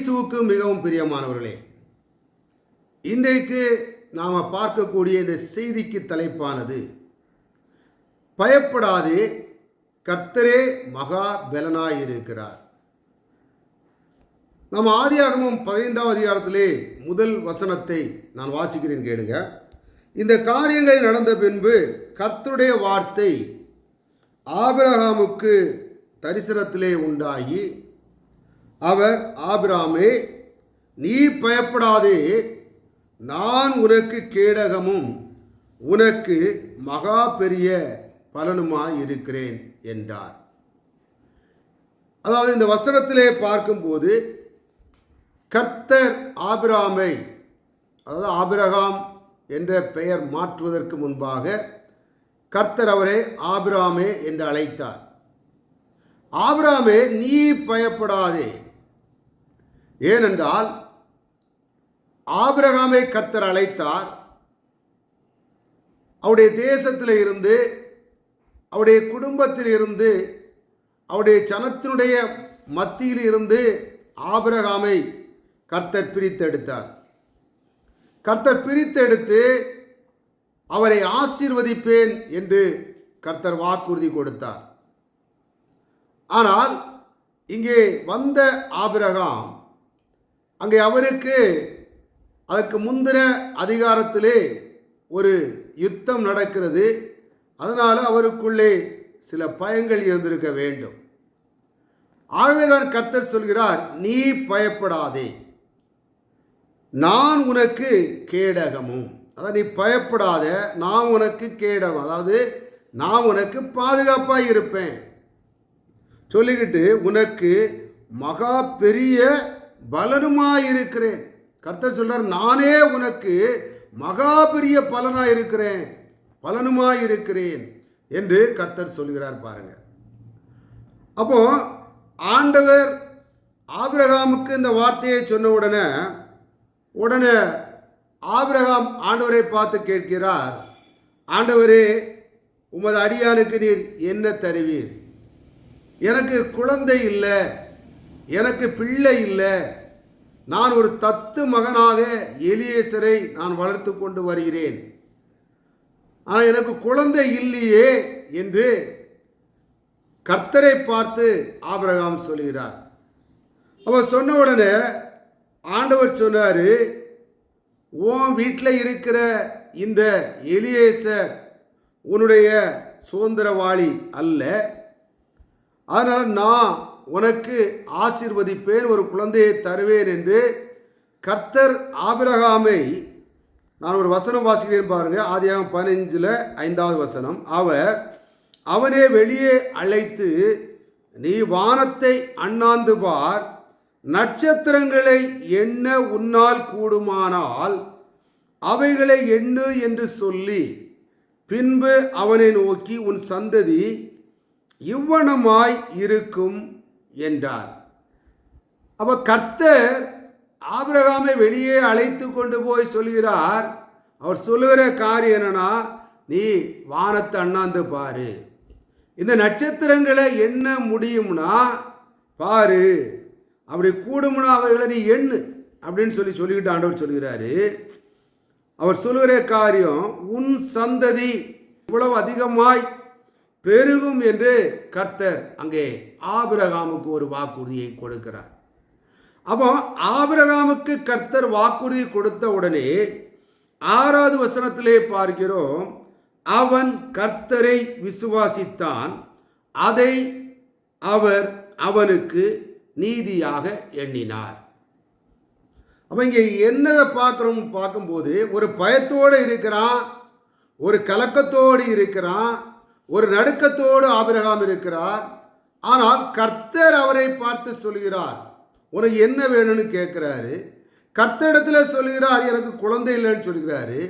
இயேசுவுக்கு மிகவும் பிரியமானவர்களே இன்றைக்கு நாம் பார்க்கக்கூடிய இந்த செய்திக்கு தலைப்பானது பயப்படாதே கர்த்தரே மகா பலனாயிருக்கிறார். நம்ம ஆதியாகமும் பதினைந்தாம் அதிகாரத்திலே முதல் வசனத்தை நான் வாசிக்கிறேன் கேளுங்க. இந்த காரியங்கள் நடந்த பின்பு கர்த்தருடைய வார்த்தை ஆபிரகாமுக்கு தரிசனத்திலே உண்டாகி அவர் ஆபிராமே நீ பயப்படாதே. நான் உனக்கு கேடகமும் உனக்கு மகா பெரிய பலனுமாய் இருக்கிறேன் என்றார். அதாவது இந்த வசனத்திலே பார்க்கும்போது கர்த்தர் ஆபிராமை அதாவது ஆபிரகாம் என்ற பெயர் மாற்றுவதற்கு முன்பாக கர்த்தர் அவரை ஆபிராமே என்று அழைத்தார். ஆபிராமே நீ பயப்படாதே. ஏனென்றால் ஆபிரகாமை கர்த்தர் அழைத்தார். அவருடைய தேசத்தில் இருந்து அவருடைய குடும்பத்தில் இருந்து அவருடைய சனத்தினுடைய மத்தியில் இருந்து ஆபிரகாமை கர்த்தர் பிரித்தெடுத்தார் கர்த்தர் பிரித்தெடுத்து அவரை ஆசீர்வதிப்பேன் என்று கர்த்தர் வாக்குறுதி கொடுத்தார். ஆனால் இங்கே வந்த ஆபிரகாம் அங்கே அவருக்கு அதற்கு முந்தின அதிகாரத்திலே ஒரு யுத்தம் நடக்கிறது. அதனால் அவருக்குள்ளே சில பயங்கள் இருந்திருக்க வேண்டும். ஆகவேதான் கர்த்தர் சொல்கிறார் நீ பயப்படாதே. நான் உனக்கு கேடகமும். அதாவது நீ பயப்படாத. நான் உனக்கு கேடகம். அதாவது நான் உனக்கு பாதுகாப்பாக இருப்பேன். சொல்லிக்கிட்டு உனக்கு மகா பெரிய பலனுமாயிருக்கிறேன் கர்த்தர் சொல்றார் நானே உனக்கு மகா பெரிய பலனாய் இருக்கிறேன் இருக்கிறேன் என்று கர்த்தர் சொல்கிறார் பாருங்க. அப்போ ஆண்டவர் ஆபிரகாமுக்கு இந்த வார்த்தையை சொன்ன உடனே உடனே ஆபிரகாம் ஆண்டவரை பார்த்து கேட்கிறார் ஆண்டவரே உமது அடியானுக்கு நீர் என்ன தருவீர்? எனக்கு குழந்தை இல்லை. எனக்கு பிள்ளை இல்லை. நான் ஒரு தத்து மகனாக எலியேசரை நான் வளர்த்து கொண்டு வருகிறேன். ஆனால் எனக்கு குழந்தை இல்லையே என்று கர்த்தரை பார்த்து ஆபிரகாம் சொல்கிறார். அவர் சொன்ன உடனே ஆண்டவர் சொன்னார் உன் வீட்டில் இருக்கிற இந்த எலியேசர் உன்னுடைய சுதந்திரவாளி அல்ல. அதனால் நான் உனக்கு ஆசிர்வதிப்பேன் ஒரு குழந்தையை தருவேன் என்று கர்த்தர் ஆபிரகாமை நான் ஒரு வசனம் வாசிக்கிறேன் பாருங்கள் ஆதியாகம் பதினஞ்சில் ஐந்தாவது வசனம். அவர் அவனே வெளியே அழைத்து நீ வானத்தை அண்ணாந்து பார் நட்சத்திரங்களை எண்ண உன்னால் கூடுமானால் அவைகளை எண்ணு என்று சொல்லி பின்பு அவனை நோக்கி உன் சந்ததி இவ்வனமாய் இருக்கும். என்றார். அப்ப கர்த்தர் ஆபிரகாமை வெளியே அழைத்து கொண்டு போய் சொல்கிறார் அவர் சொல்லுகிற காரியம் என்னன்னா நீ வானத்தை அண்ணாந்து பாரு. இந்த நட்சத்திரங்களை எண்ண முடியும்னா பாரு. அப்படி கூடும்னா அவைகளை நீ எண்ணு. அப்படின்னு சொல்லி சொல்லிக்கிட்டு ஆண்டவர் சொல்கிறாரு. அவர் சொல்லுகிற காரியம் உன் சந்ததி இவ்வளவு அதிகமாய் பெருகும் என்று கர்த்தர் அங்கே ஆபிரகாமுக்கு ஒரு வாக்குறுதியை கொடுக்கிறார். அப்போ ஆபிரகாமுக்கு கர்த்தர் வாக்குறுதி கொடுத்த உடனே ஆறாவது வசனத்திலே பார்க்கிறோம் அவன் கர்த்தரை விசுவாசித்தான் அதை அவர் அவனுக்கு நீதியாக எண்ணினார். அப்போ இங்கே என்னதை பார்க்குறோம் பார்க்கும்போது ஒரு பயத்தோடு இருக்கிறான் ஒரு கலக்கத்தோடு இருக்கிறான் ஒரு நடுக்கத்தோடு ஆபிரகாம் இருக்கிறார். ஆனால் கர்த்தர் அவரை பார்த்து சொல்கிறார் உனக்கு என்ன வேணும்னு கேட்குறாரு? கர்த்தரிடத்தில் சொல்கிறார் எனக்கு குழந்தை இல்லைன்னு சொல்கிறாரு.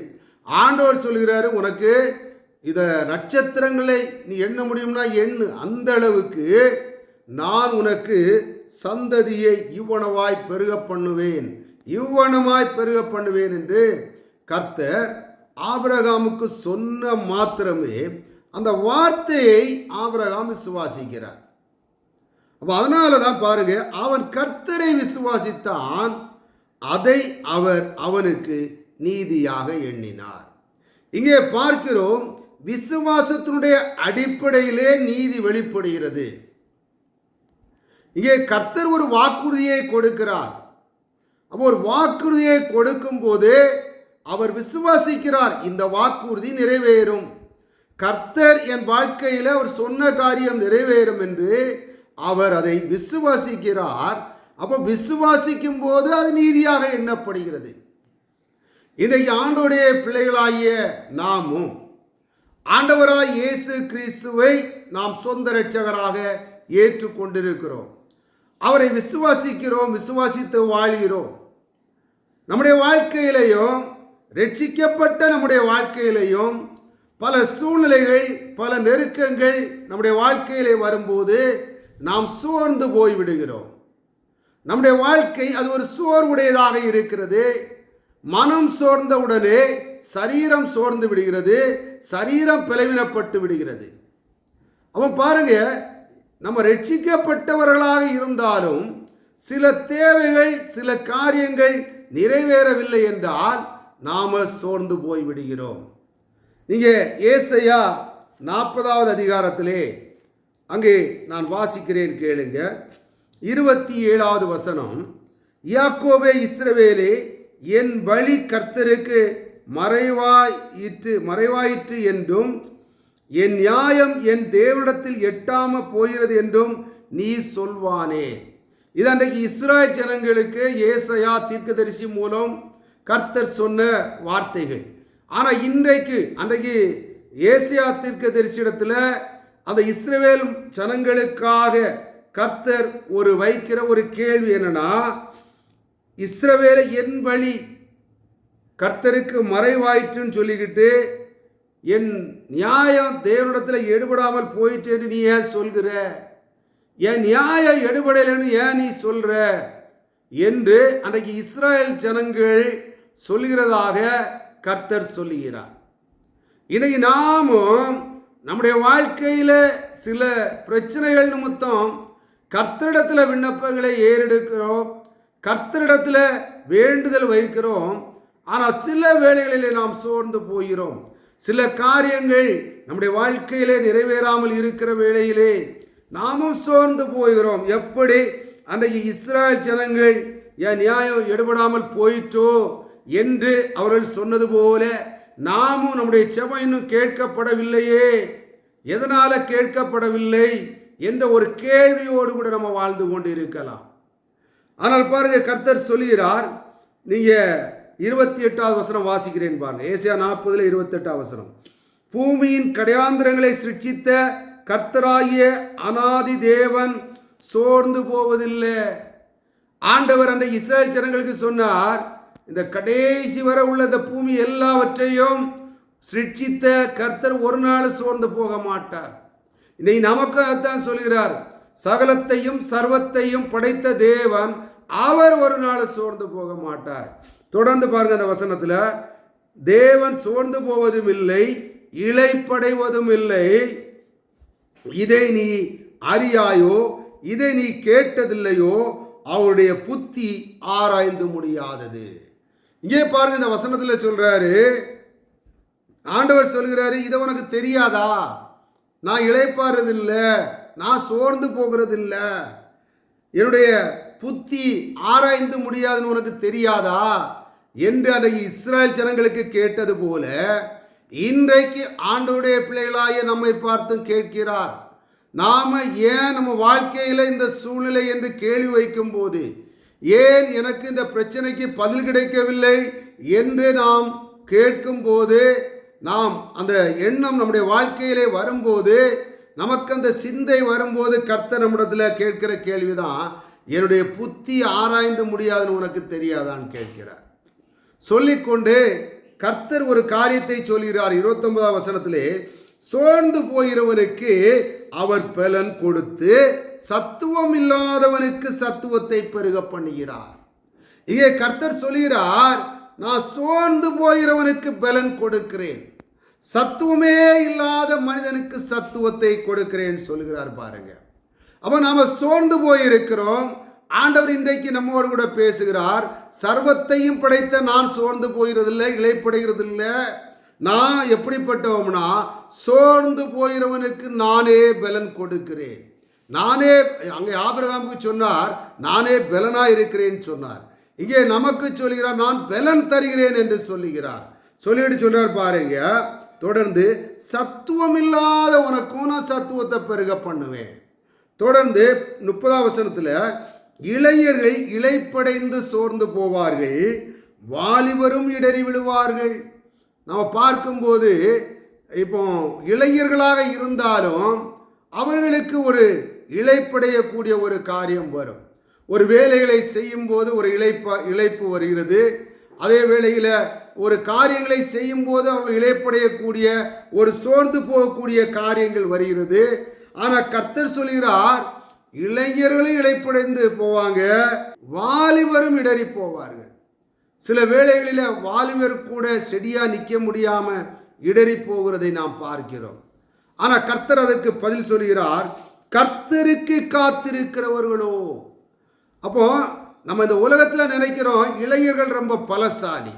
ஆண்டவர் சொல்கிறாரு உனக்கு இதை நட்சத்திரங்களை நீ எண்ண முடியும்னா எண்ணு. அந்த அளவுக்கு நான் உனக்கு சந்ததியை இவ்வனவாய் பெருக பண்ணுவேன். இவ்வனமாய் பெருக பண்ணுவேன் என்று கர்த்தர் ஆபிரகாமுக்கு சொன்ன மாத்திரமே அந்த வார்த்தையை ஆபிரகாம் விசுவாசிக்கிறார். அப்போ அதனால தான் பாருங்க அவன் கர்த்தரை விசுவாசித்தான் அதை அவர் அவனுக்கு நீதியாக எண்ணினார். இங்கே பார்க்கிறோம் விசுவாசத்தினுடைய அடிப்படையிலே நீதி வெளிப்படுகிறது. இங்கே கர்த்தர் ஒரு வாக்குறுதியை கொடுக்கிறார். அப்போ ஒரு வாக்குறுதியை கொடுக்கும் போது அவர் விசுவாசிக்கிறார் இந்த வாக்குறுதி நிறைவேறும். கர்த்தர் என் வாழ்க்கையில் அவர் சொன்ன காரியம் நிறைவேறும் என்று அவர் அதை விசுவாசிக்கிறார். அப்போ விசுவாசிக்கும் போது அது நீதியாக எண்ணப்படுகிறது. இன்றைக்கு ஆண்டோடைய பிள்ளைகளாகிய நாமும் ஆண்டவராய் இயேசு கிறிஸ்துவை நாம் சொந்த இரட்சகராக ஏற்றுக்கொண்டிருக்கிறோம். அவரை விசுவாசிக்கிறோம் விசுவாசித்து வாழ்கிறோம். நம்முடைய வாழ்க்கையிலையும் ரட்சிக்கப்பட்ட நம்முடைய வாழ்க்கையிலையும் பல சூழ்நிலைகள் பல நெருக்கங்கள் நம்முடைய வாழ்க்கையிலே வரும்போது நாம் சோர்ந்து போய் விடுகிறோம். நம்முடைய வாழ்க்கை அது ஒரு சோர்வுடையதாக இருக்கிறது. மனம் சோர்ந்தவுடனே சரீரம் சோர்ந்து விடுகிறது. சரீரம் பிளவினப்பட்டு விடுகிறது. அவன் பாருங்க நம்ம ரட்சிக்கப்பட்டவர்களாக இருந்தாலும் சில தேவைகள் சில காரியங்கள் நிறைவேறவில்லை என்றால் நாம சோர்ந்து போய் விடுகிறோம். இங்கே ஏசையா நாற்பதாவது அதிகாரத்திலே அங்கே நான் வாசிக்கிறேன் கேளுங்க. இருபத்தி ஏழாவது வசனம் யாக்கோவே இஸ்ரவேலே என் வழி கர்த்தருக்கு மறைவாயிற்று மறைவாயிற்று என்றும் என் நியாயம் என் தேவனிடத்தில் எட்டாம போகிறது என்றும் நீ சொல்வானே. இது அன்றைக்கு இஸ்ராயல் ஜனங்களுக்கு ஏசையா தீர்க்கதரிசி மூலம் கர்த்தர் சொன்ன வார்த்தைகள். ஆனால் இன்றைக்கு அன்றைக்கு ஏசியா தீர்க்க தரிசனத்தில் அந்த இஸ்ரேல் ஜனங்களுக்காக கர்த்தர் ஒரு வைக்கிற ஒரு கேள்வி என்னன்னா இஸ்ரவேலை என் வழி கர்த்தருக்கு மறைவாயிற்றுன்னு சொல்லிக்கிட்டு என் நியாயம் தேவனிடத்தில் எடுபடாமல் போயிட்டேன்னு நீ ஏன் சொல்கிற? என் நியாயம் எடுபடலைன்னு ஏன் நீ சொல்கிற என்று அன்றைக்கு இஸ்ரேல் ஜனங்கள் சொல்கிறதாக கர்த்தர் சொல்லுகிறார். இதை நாமும் நம்முடைய வாழ்க்கையில் சில பிரச்சனைகள் நிமித்தம் கர்த்தரிடத்தில் விண்ணப்பங்களை ஏறெடுக்கிறோம் கர்த்தரிடத்தில் வேண்டுதல் வைக்கிறோம். ஆனால் சில வேளைகளிலே நாம் சோர்ந்து போகிறோம். சில காரியங்கள் நம்முடைய வாழ்க்கையிலே நிறைவேறாமல் இருக்கிற வேளையிலே நாமும் சோர்ந்து போகிறோம். எப்படி? அன்றைக்கு இஸ்ராயல் ஜனங்கள் என் நியாயம் எடுபடாமல் போயிற்றோ என்று அவர்கள் சொன்னது போல நாமும் நம்முடைய செவம் இன்னும் கேட்கப்படவில்லையே. எதனால் கேட்கப்படவில்லை என்ற ஒரு கேள்வியோடு கூட நம்ம வாழ்ந்து கொண்டு இருக்கலாம் ஆனால் பாருங்க கர்த்தர் சொல்லுகிறார் நீங்கள் இருபத்தி எட்டாவது வசனம் வாசிக்கிறேன் பாருங்க. ஏசியா நாற்பதுல இருபத்தெட்டாவது வசனம். பூமியின் கடையாந்திரங்களை சிருஷ்டித்த கர்த்தராகிய அனாதி தேவன் சோர்ந்து போவதில்லை. ஆண்டவர் அந்த இஸ்ரேல் ஜனங்களுக்கு சொன்னார் இந்த கடைசி வரை உள்ள இந்த பூமி எல்லாவற்றையும் சிருஷ்டித்த கர்த்தர் ஒரு நாள் சோர்ந்து போக மாட்டார். இதை நமக்கு அதான் சொல்கிறார். சகலத்தையும் சர்வத்தையும் படைத்த தேவன் அவர் ஒரு நாள் சோர்ந்து போக மாட்டார். தொடர்ந்து பாருங்க அந்த வசனத்தில் தேவன் சோர்ந்து போவதும் இல்லை இழைப்படைவதும் இல்லை. இதை நீ அறியாயோ இதை நீ கேட்டதில்லையோ அவருடைய புத்தி ஆராய்ந்து முடியாதது. இங்கே பாருங்க இந்த வசனத்தில் சொல்றாரு. ஆண்டவர் சொல்கிறாரு இதை உனக்கு தெரியாதா? நான் இழைப்பாறதில்லை நான் சோர்ந்து போகிறது இல்லை என்னுடைய புத்தி ஆராய்ந்து முடியாதுன்னு உனக்கு தெரியாதா? என்று அதை இஸ்ரேல் ஜனங்களுக்கு கேட்டது போல இன்றைக்கு ஆண்டவுடைய பிள்ளைகளாய நம்மை பார்த்து கேட்கிறார். நாம ஏன் நம்ம வாழ்க்கையில் இந்த சூழ்நிலை என்று கேள்வி வைக்கும் போது ஏன் எனக்கு இந்த பிரச்சனைக்கு பதில் கிடைக்கவில்லை என்று நாம் கேட்கும் போது நாம் அந்த எண்ணம் நம்முடைய வாழ்க்கையிலே வரும்போது நமக்கு அந்த சிந்தை வரும்போது கர்த்தர் நம்மிடத்தில் கேட்கிற கேள்விதான் என்னுடைய புத்தி ஆராய்ந்து முடியாதுன்னு உனக்கு தெரியாதான்னு கேட்கிறார். சொல்லிக்கொண்டு கர்த்தர் ஒரு காரியத்தை சொல்கிறார் இருபத்தொன்பதாம் வசனத்திலே சோர்ந்து போகிறவனுக்கு அவர் பலன் கொடுத்து சத்துவம் இல்லாதவனுக்கு சத்துவத்தை பெருக பண்ணுகிறார். இங்கே கர்த்தர் சொல்கிறார் நான் சோர்ந்து போகிறவனுக்கு பலன் கொடுக்கிறேன். சத்துவமே இல்லாத மனிதனுக்கு சத்துவத்தை கொடுக்கிறேன் சொல்கிறார் பாருங்க. அப்போ நாம் சோர்ந்து போயிருக்கிறோம். ஆண்டவர் இன்றைக்கு நம்மோடு கூட பேசுகிறார் சர்வத்தையும் படைத்த நான் சோர்ந்து போகிறதில்லை இழைப்படைகிறதில்லை நான் எப்படிப்பட்டவம்னா சோர்ந்து போகிறவனுக்கு நானே பலன் கொடுக்கிறேன். நானே அங்கே ஆபிரகாமுக்கு சொன்னார் நானே பலனாக இருக்கிறேன் சொன்னார். இங்கே நமக்கு சொல்கிறார் நான் பலன் தருகிறேன் என்று சொல்லுகிறார். சொல்லிட்டு சொல்றார் பாருங்க தொடர்ந்து சத்துவம் இல்லாத உனக்கும் நான் சத்துவத்தை பெருக பண்ணுவேன். தொடர்ந்து முப்பதாம் வசனத்தில் இளைஞர்கள் இளைப்படைந்து சோர்ந்து போவார்கள் வாலிபரும் இடறி விடுவார்கள் நம்ம பார்க்கும்போது இப்போ இளைஞர்களாக இருந்தாலும் அவர்களுக்கு ஒரு இழைப்படையக்கூடிய ஒரு காரியம் வரும். ஒரு வேலைகளை செய்யும் போது ஒரு இழைப்ப இழைப்பு வருகிறது. அதே வேளையில் ஒரு காரியங்களை செய்யும்போது அவங்க இழைப்படையக்கூடிய ஒரு சோர்ந்து போகக்கூடிய காரியங்கள் வருகிறது. ஆனால் கர்த்தர் சொல்கிறார் இளைஞர்களும் இழைப்படைந்து போவாங்க வாலிபரும் இடறி போவார்கள். சில வேளைகளில் வாலிபர் கூட செடியாக நிற்க முடியாமல் இடறி போகிறதை நாம் பார்க்கிறோம். ஆனால் கர்த்தர் அதற்கு பதில் சொல்கிறார் கர்த்தருக்கு காத்திருக்கிறவர்களோ. அப்போ நம்ம இந்த உலகத்தில் நினைக்கிறோம் இளைஞர்கள் ரொம்ப பலசாலி.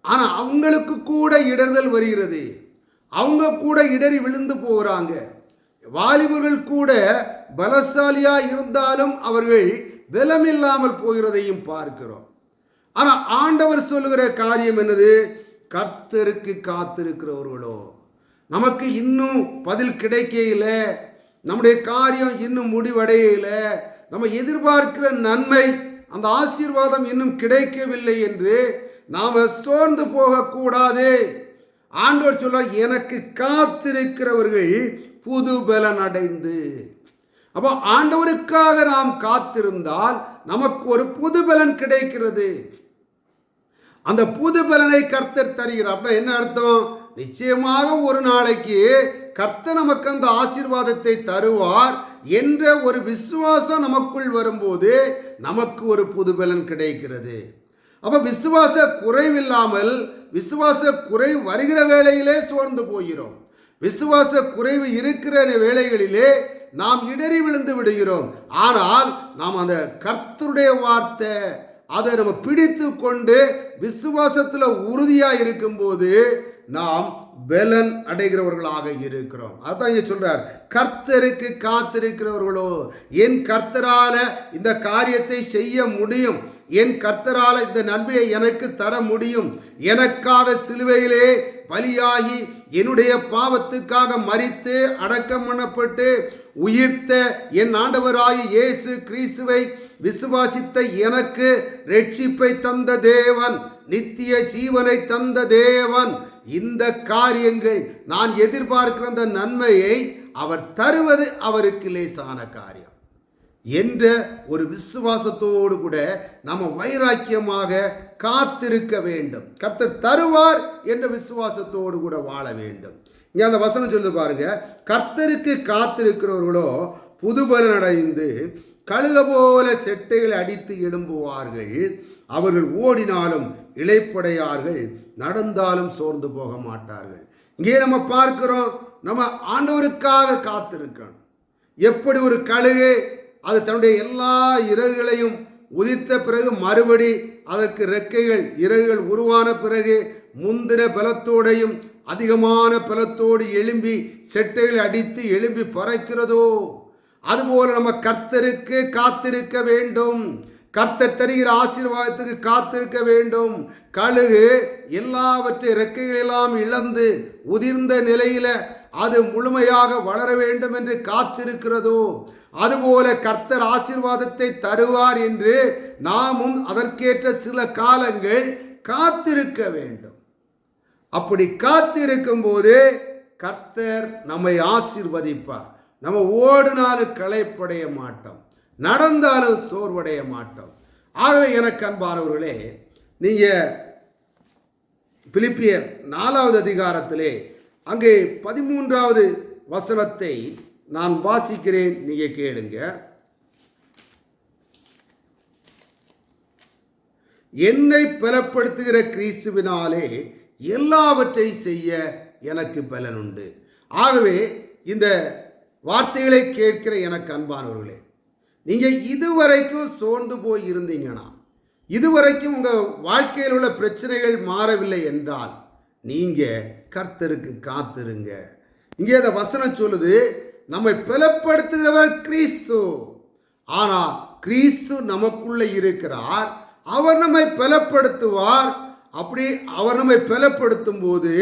ஆனால் அவங்களுக்கு கூட இடர்தல் வருகிறது. அவங்க கூட இடறி விழுந்து போகிறாங்க வாலிபர்கள் கூட பலசாலியாக இருந்தாலும் அவர்கள் பலமில்லாமல் போகிறதையும் பார்க்கிறோம். ஆனால் ஆண்டவர் சொல்லுகிற காரியம் என்னது? கர்த்தருக்கு காத்திருக்கிறவர்களோ. நமக்கு இன்னும் பதில் கிடைக்கல நம்முடைய காரியம் இன்னும் முடிவடையல. நம்ம எதிர்பார்க்கிற நன்மை அந்த ஆசீர்வாதம் இன்னும் கிடைக்கவில்லை என்று நாம் சோர்ந்து போகக்கூடாது. ஆண்டவர் சொல்றார் எனக்கு காத்திருக்கிறவர்கள் புது பலன் அடைந்து. அப்போ ஆண்டவருக்காக நாம் காத்திருந்தால் நமக்கு ஒரு புது பலன் கிடைக்கிறது. அந்த புது பலனை கர்த்தர் தருகிறார். அப்படின்னா என்ன அர்த்தம்? நிச்சயமாக ஒரு நாளைக்கு கர்த்தர் நமக்கு அந்த ஆசீர்வாதத்தை தருவார் என்ற ஒரு விசுவாசம் நமக்குள் வரும்போது நமக்கு ஒரு புது பலன் கிடைக்கிறது. அப்போ விசுவாச குறைவில்லாமல் விசுவாச குறை வருகிற வேளையிலே சோர்ந்து போகிறோம். விசுவாச குறைவு இருக்கிற வேளைகளிலே நாம் இடறி விழுந்து விடுகிறோம். ஆனால் நாம் அந்த கர்த்தருடைய வார்த்தை அதை நம்ம பிடித்து கொண்டு விசுவாசத்தில் உறுதியாக இருக்கும்போது நாம் பலன் அடைகிறவர்களாக இருக்கிறோம். அதான் இங்கே சொல்கிறார் கர்த்தருக்கு காத்திருக்கிறவர்களோ என் கர்த்தரால் இந்த காரியத்தை செய்ய முடியும். என் கர்த்தரால் இந்த நன்மையை எனக்கு தர முடியும். எனக்காக சிலுவையிலே பலியாகி என்னுடைய பாவத்துக்காக மறித்து அடக்கம் பண்ணப்பட்டு உயிர்த்த என் ஆண்டவராகி இயேசு கிறிஸ்துவை விசுவாசித்த எனக்கு ரட்சிப்பை தந்த தேவன் நித்திய ஜீவனை தந்த தேவன். இந்த காரியங்கள் நான் எதிர்பார்க்கிற அந்த நன்மையை அவர் தருவது அவருக்கு லேசான காரியம். என்ற ஒரு விசுவாசத்தோடு கூட நம்ம வைராக்கியமாக காத்திருக்க வேண்டும். கர்த்தர் தருவார் என்ற விசுவாசத்தோடு கூட வாழ வேண்டும். இங்கே அந்த வசனம் சொல்லி பாருங்க. கர்த்தருக்கு காத்திருக்கிறவர்களோ புதுபலன் அடைந்து கழுத போல செட்டைகளை அடித்து எழும்புவார்கள். அவர்கள் ஓடினாலும் இளைப்படையார்கள் நடந்தாலும் சோர்ந்து போக மாட்டார்கள். இங்கே நம்ம பார்க்கிறோம் நம்ம ஆண்டவருக்காக காத்திருக்கணும் எப்படி ஒரு கழுகு அது தன்னுடைய எல்லா இறகுகளையும் உதித்த பிறகு மறுபடி அதற்கு ரெக்கைகள் இறகுகள் உருவான பிறகு முந்தின பலத்தோடையும் அதிகமான பலத்தோடு எழும்பி செட்டைகளை அடித்து எழும்பி பறக்கிறதோ அதுபோல நம்ம கர்த்தருக்கு காத்திருக்க வேண்டும். கர்த்தர் தருகிற ஆசீர்வாதத்துக்கு காத்திருக்க வேண்டும். கழுகு எல்லாவற்றை ரெக்கைகளெல்லாம் இழந்து உதிர்ந்த நிலையில அது முழுமையாக வளர வேண்டும் என்று காத்திருக்கிறதோ அதுபோல கர்த்தர் ஆசீர்வாதத்தை தருவார் என்று நாமும் அதற்கேற்ற சில காலங்கள் காத்திருக்க வேண்டும். அப்படி காத்திருக்கும் போது கர்த்தர் நம்மை ஆசீர்வதிப்பார். நம்ம ஓடுனாலும் களைப்படைய மாட்டோம். நடந்தாலும் சோர்வடைய மாட்டோம். ஆகவே எனக்கு அன்பானவர்களே நீங்கள் பிலிப்பியர் நாலாவது அதிகாரத்திலே அங்கே பதிமூன்றாவது வசனத்தை நான் வாசிக்கிறேன். நீங்கள் கேளுங்க. என்னை பலப்படுத்துகிற கிறிஸ்துவினாலே எல்லாவற்றை செய்ய எனக்கு பலன் உண்டு ஆகவே இந்த வார்த்தைகளை கேட்கிற எனக்கு அன்பானவர்களே நீங்கள் இதுவரைக்கும் சோர்ந்து போய் இருந்தீங்கன்னா இதுவரைக்கும் உங்கள் வாழ்க்கையில் உள்ள பிரச்சனைகள் மாறவில்லை என்றால் நீங்கள் கர்த்தருக்கு காத்திருங்க. இங்கே அந்த வசனம் சொல்லுது நம்மை பலப்படுத்துகிறவர் கிறிஸ்து. ஆனால் கிறிஸ்து நமக்குள்ளே இருக்கிறார் அவர் நம்மை பலப்படுத்துவார். அப்படி அவர் நம்மை பலப்படுத்தும் போது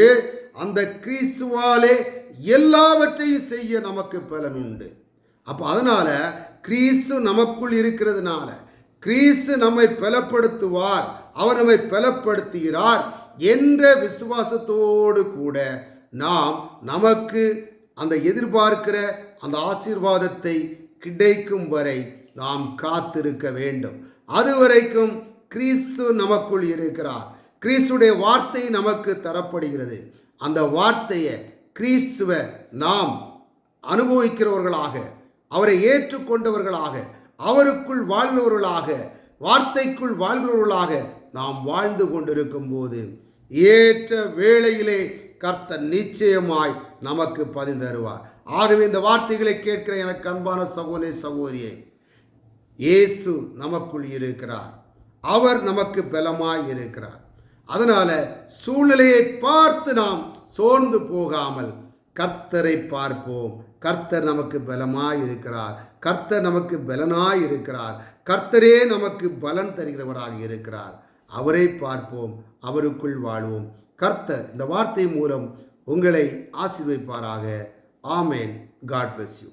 அந்த கிறிஸ்துவாலே எல்லாவற்றையும் செய்ய நமக்கு பலன் உண்டு. அப்போ அதனால் கிறிஸ்து நமக்குள் இருக்கிறதுனால கிறிஸ்து நம்மை பலப்படுத்துவார். அவர் நம்மை பலப்படுத்துகிறார் என்ற விசுவாசத்தோடு கூட நாம் நமக்கு அந்த எதிர்பார்க்கிற அந்த ஆசீர்வாதத்தை கிடைக்கும் வரை நாம் காத்திருக்க வேண்டும். அதுவரைக்கும் கிறிஸ்து நமக்குள் இருக்கிறார். கிறிஸ்துடைய வார்த்தை நமக்கு தரப்படுகிறது. அந்த வார்த்தையை கிறிஸ்துவை நாம் அனுபவிக்கிறவர்களாக அவரை ஏற்றுக்கொண்டவர்களாக அவருக்குள் வாழ்கிறவர்களாக வார்த்தைக்குள் வாழ்கிறவர்களாக நாம் வாழ்ந்து கொண்டிருக்கும் போது ஏற்ற வேளையிலே கர்த்த நிச்சயமாய் நமக்கு பதில் தருவார். ஆகவே இந்த வார்த்தைகளை கேட்கிற எனக்கு அன்பான சகோதரி சகோதரியை இயேசு நமக்குள் இருக்கிறார். அவர் நமக்கு பலமாய் இருக்கிறார். அதனால் சூழ்நிலையை பார்த்து நாம் சோர்ந்து போகாமல் கர்த்தரை பார்ப்போம். கர்த்தர் நமக்கு பலமாய் இருக்கிறார் கர்த்தர் நமக்கு பலனாய் இருக்கிறார் கர்த்தரே நமக்கு பலன் தருகிறவராக இருக்கிறார். அவரை பார்ப்போம். அவருக்குள் வாழ்வோம். கர்த்தர் இந்த வார்த்தை மூலம் உங்களை ஆசிர்வைப்பாராக. ஆமேன். God bless you